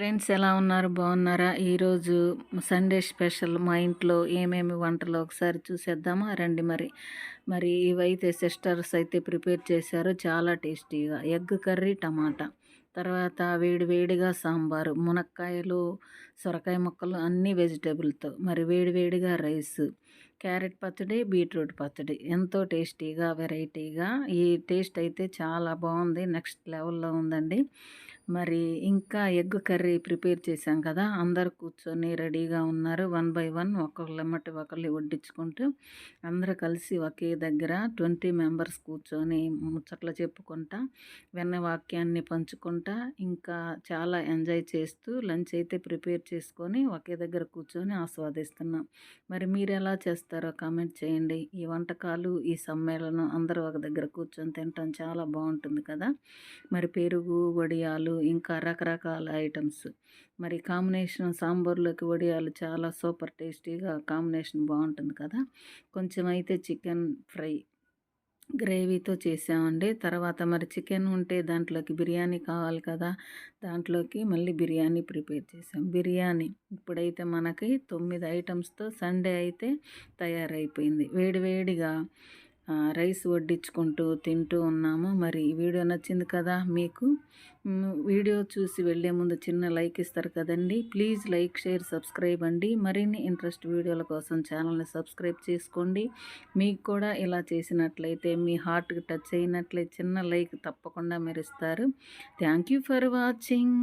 Friends ఎలా ఉన్నారు? బాగున్నారా? ఈరోజు సండే స్పెషల్ మా ఇంట్లో ఏమేమి వంటలు? ఒకసారి చూసేద్దామా? రండి మరి. మరి ఇవైతే సిస్టర్స్ అయితే ప్రిపేర్ చేశారు. చాలా టేస్టీగా. Egg curry tomato. తర్వాత వేడి వేడిగా సాంబారు మునక్కాయలు సొరకాయ ముక్కలు అన్ని వెజిటేబుల్తో మరి వేడి వేడిగా రైస్ క్యారెట్ పచ్చడి బీట్రూట్ పచ్చడి. ఎంతో టేస్టీగా వెరైటీగా. ఈ టేస్ట్ అయితే చాలా బాగుంది. నెక్స్ట్ లెవెల్లో ఉందండి. మరి ఇంకా ఎగ్ కర్రీ ప్రిపేర్ చేశాం కదా. అందరు కూర్చొని రెడీగా ఉన్నారు. వన్ బై వన్ ఒకళ్ళెమ్మటి ఒకళ్ళు వడ్డించుకుంటూ అందరూ కలిసి ఒకే దగ్గర ట్వంటీ మెంబర్స్ కూర్చొని ముచ్చట్లు చెప్పుకుంటా వెన్న వాక్యాన్ని పంచుకుంటా ఇంకా చాలా ఎంజాయ్ చేస్తూ లంచ్ అయితే ప్రిపేర్ చేసుకొని ఒకే దగ్గర కూర్చొని ఆస్వాదిస్తున్నాం. మరి మీరు ఎలా చేస్తారు? కామెంట్ చేయండి. ఈ వంటకాలు ఈ సమ్మేళనం అందరూ ఒక దగ్గర కూర్చొని తినటం చాలా బాగుంటుంది కదా. మరి పెరుగు వడియాలు ఇంకా రకరకాల ఐటమ్స్. మరి కాంబినేషన్ సాంబార్లోకి వడియాలు చాలా సూపర్ టేస్టీగా కాంబినేషన్ బాగుంటుంది కదా. కొంచెం అయితే చికెన్ ఫ్రై గ్రేవీతో చేసామండి. తర్వాత మరి చికెన్ ఉంటే దాంట్లోకి బిర్యానీ కావాలి కదా దాంట్లోకి మళ్ళీ బిర్యానీ ప్రిపేర్ చేసాం. బిర్యానీ ఇప్పుడైతే మనకి తొమ్మిది ఐటమ్స్తో సండే అయితే తయారైపోయింది. వేడివేడిగా రైస్ వడ్డించుకుంటూ తింటూ ఉన్నాము. మరి వీడియో నచ్చింది కదా మీకు? వీడియో చూసి వెళ్ళే ముందు చిన్న లైక్ ఇస్తారు కదండి. ప్లీజ్ లైక్ షేర్ సబ్స్క్రైబ్ అండి. మరిన్ని ఇంట్రెస్ట్ వీడియోల కోసం ఛానల్ని సబ్స్క్రైబ్ చేసుకోండి. మీకు కూడా ఇలా చేసినట్లయితే మీ హార్ట్కి టచ్ అయినట్లయితే చిన్న లైక్ తప్పకుండా మీరు ఇస్తారు. Thank you for watching.